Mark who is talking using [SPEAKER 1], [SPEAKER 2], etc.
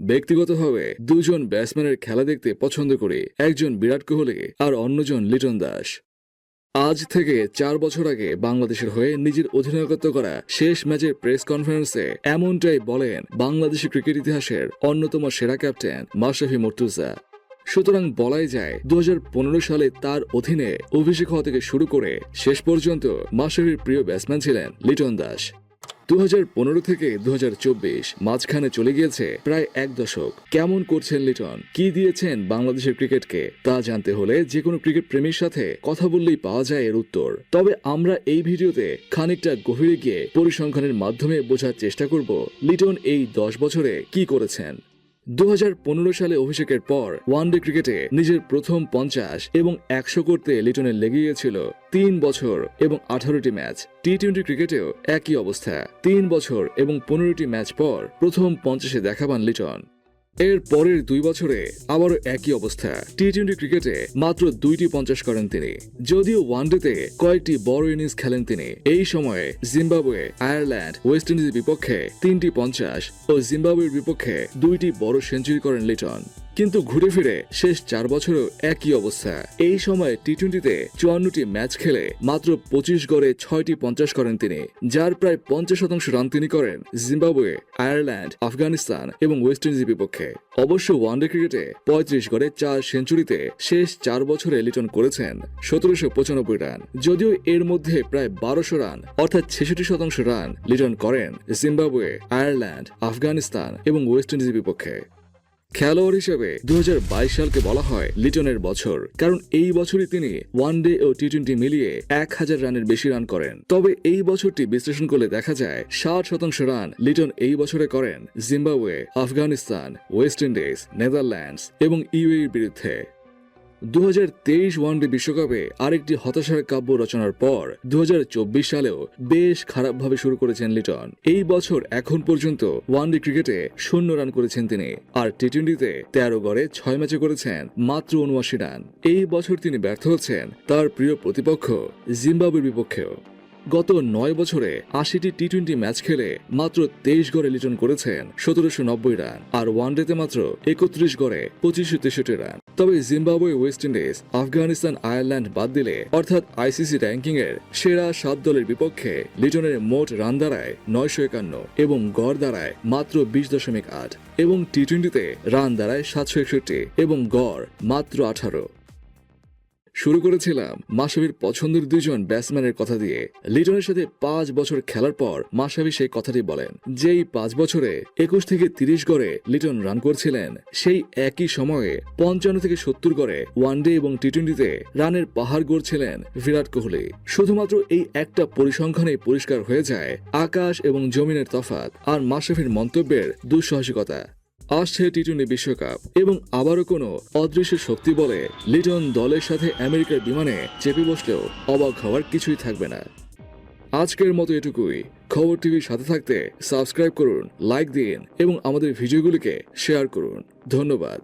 [SPEAKER 1] ব্যক্তিগতভাবে দুজন ব্যাটসম্যানের খেলা দেখতে পছন্দ করি, একজন বিরাট কোহলি আর অন্যজন লিটন দাস। আজ থেকে চার বছর আগে বাংলাদেশের হয়ে নিজের অধিনায়কত্ব করা শেষ ম্যাচের প্রেস কনফারেন্সে এমনটাই বলেন বাংলাদেশি ক্রিকেট ইতিহাসের অন্যতম সেরা ক্যাপ্টেন মাশরাফি মর্তুজা। সুতরাং বলাই যায় দু হাজার পনেরো সালে তার অধীনে অভিষেক হওয়া থেকে শুরু করে শেষ পর্যন্ত মাশরাফির প্রিয় ব্যাটসম্যান ছিলেন লিটন দাস। দু হাজার পনেরো থেকে দু হাজার চব্বিশ মাঝখানে চলে গিয়েছে প্রায় এক দশক। কেমন করছেন লিটন? কি দিয়েছেন বাংলাদেশের ক্রিকেটকে? তা জানতে হলে যে কোনো ক্রিকেট প্রেমীর সাথে কথা বললেই পাওয়া যায় এর উত্তর। তবে আমরা এই ভিডিওতে খানিকটা গভীরে গিয়ে পরিসংখ্যানের মাধ্যমে বোঝার চেষ্টা করব, লিটন এই দশ বছরে কি করেছেন? দু হাজার পনেরো সালে অভিষেকের পর ওয়ানডে ক্রিকেটে নিজের প্রথম পঞ্চাশ এবং একশো করতে লিটনের লেগে গিয়েছিল তিন বছর এবং আঠারোটি ম্যাচ। টি টোয়েন্টি ক্রিকেটেও একই অবস্থা। তিন বছর এবং পনেরোটি ম্যাচ পর প্রথম পঞ্চাশে দেখাবান লিটন। এর পরের দুই বছরে আবারও একই অবস্থা। টি টোয়েন্টি ক্রিকেটে মাত্র দুইটি পঞ্চাশ করেন তিনি। যদিও ওয়ানডেতে কয়েকটি বড় ইনিংস খেলেন তিনি। এই সময়ে জিম্বাবুয়ে, আয়ারল্যান্ড, ওয়েস্ট ইন্ডিজের বিপক্ষে তিনটি পঞ্চাশ ও জিম্বাবুয়ের বিপক্ষে দুইটি বড় সেঞ্চুরি করেন লিটন। কিন্তু ঘুরে ফিরে শেষ চার বছরেও একই অবস্থা। এই সময় টি টোয়েন্টিতে চুয়ান্নটি ম্যাচ খেলে মাত্র পঁচিশ গড়ে ছয়টি পঞ্চাশ করেন তিনি, যার প্রায় পঞ্চাশ শতাংশ রান তিনি করেন জিম্বাবুয়ে, আয়ারল্যান্ড, আফগানিস্তান এবং ওয়েস্ট ইন্ডিজের বিপক্ষে। অবশ্য ওয়ানডে ক্রিকেটে পঁয়ত্রিশ গড়ে চার সেঞ্চুরিতে শেষ চার বছরে লিটন করেছেন সতেরোশো পঁচানব্বই রান, যদিও এর মধ্যে প্রায় বারোশো রান, অর্থাৎ ছেষট্টি শতাংশ রান লিটন করেন জিম্বাবুয়ে, আয়ারল্যান্ড, আফগানিস্তান এবং ওয়েস্ট ইন্ডিজের বিপক্ষে। খেলোয়াড় হিসেবে দু হাজার বাইশ সালকে বলা হয় লিটনের বছর, কারণ এই বছরই তিনি ওয়ান ডে ও টি টোয়েন্টি মিলিয়ে এক হাজার রানের বেশি রান করেন। তবে এই বছরটি বিশ্লেষণ করলে দেখা যায় ষাট শতাংশ রান লিটন এই বছরে করেন Zimbabwe, Afghanistan, West Indies, Netherlands এবং ইউএর বিরুদ্ধে। দু ওয়ানডে বিশ্বকাপে আরেকটি হতাশার কাব্য রচনার পর দু হাজার চব্বিশ সালেও বেশ খারাপভাবে শুরু করেছেন লিটন। এই বছর এখন পর্যন্ত ওয়ানডে ক্রিকেটে শূন্য রান করেছেন তিনি। আর টি টোয়েন্টিতে তেরো গড়ে ছয় ম্যাচে করেছেন মাত্র উনআশি রান। এই বছর তিনি ব্যর্থ হচ্ছেন তার প্রিয় প্রতিপক্ষ জিম্বাবুয়ের বিপক্ষেও। গত নয় বছরে আশিটি টি টোয়েন্টি ম্যাচ খেলে মাত্র তেইশ গড়ে লিটন করেছেন সতেরোশো নব্বই রান আর ওয়ানডেতে মাত্র একত্রিশ গড়ে পঁচিশশো তেষট্টি রান। তবে Zimbabwe West Indies, Afghanistan, Ireland বাদ দিলে অর্থাৎ আইসিসি র্যাঙ্কিং এর সেরা সাত দলের বিপক্ষে লিটনের মোট রান দাঁড়ায় নয়শো একান্ন এবং গড় দাঁড়ায় মাত্র বিশ দশমিক আট এবং টি টোয়েন্টিতে রান দাঁড়ায় সাতশো একষট্টি এবং গড় মাত্র আঠারো। শুরু করেছিলাম মাসাবির পছন্দের দুজন ব্যাটসম্যানের কথা দিয়ে। লিটনের সাথে পাঁচ বছর খেলার পর মাসাবি সেই কথাটি বলেন, যেই পাঁচ বছরে একুশ থেকে তিরিশ গড়ে লিটন রান করছিলেন, সেই একই সময়ে পঞ্চান্ন থেকে সত্তর গড়ে ওয়ানডে এবং টি টোয়েন্টিতে রানের পাহাড় গড়ছিলেন বিরাট কোহলি। শুধুমাত্র এই একটা পরিসংখ্যানে পরিষ্কার হয়ে যায় আকাশ এবং জমিনের তফাত আর মাসাফির মন্তব্যের দুঃসাহসিকতা। আসছে টি টোয়েন্টি বিশ্বকাপ এবং আবারও কোনো অদৃশ্য শক্তি বলে লিটন দলের সাথে আমেরিকার বিমানে চেপে বসলেও অবাক হওয়ার কিছুই থাকবে না। আজকের মতো এটুকুই। খবর টিভির সাথে থাকতে সাবস্ক্রাইব করুন, লাইক দিন এবং আমাদের ভিডিওগুলিকে শেয়ার করুন। ধন্যবাদ।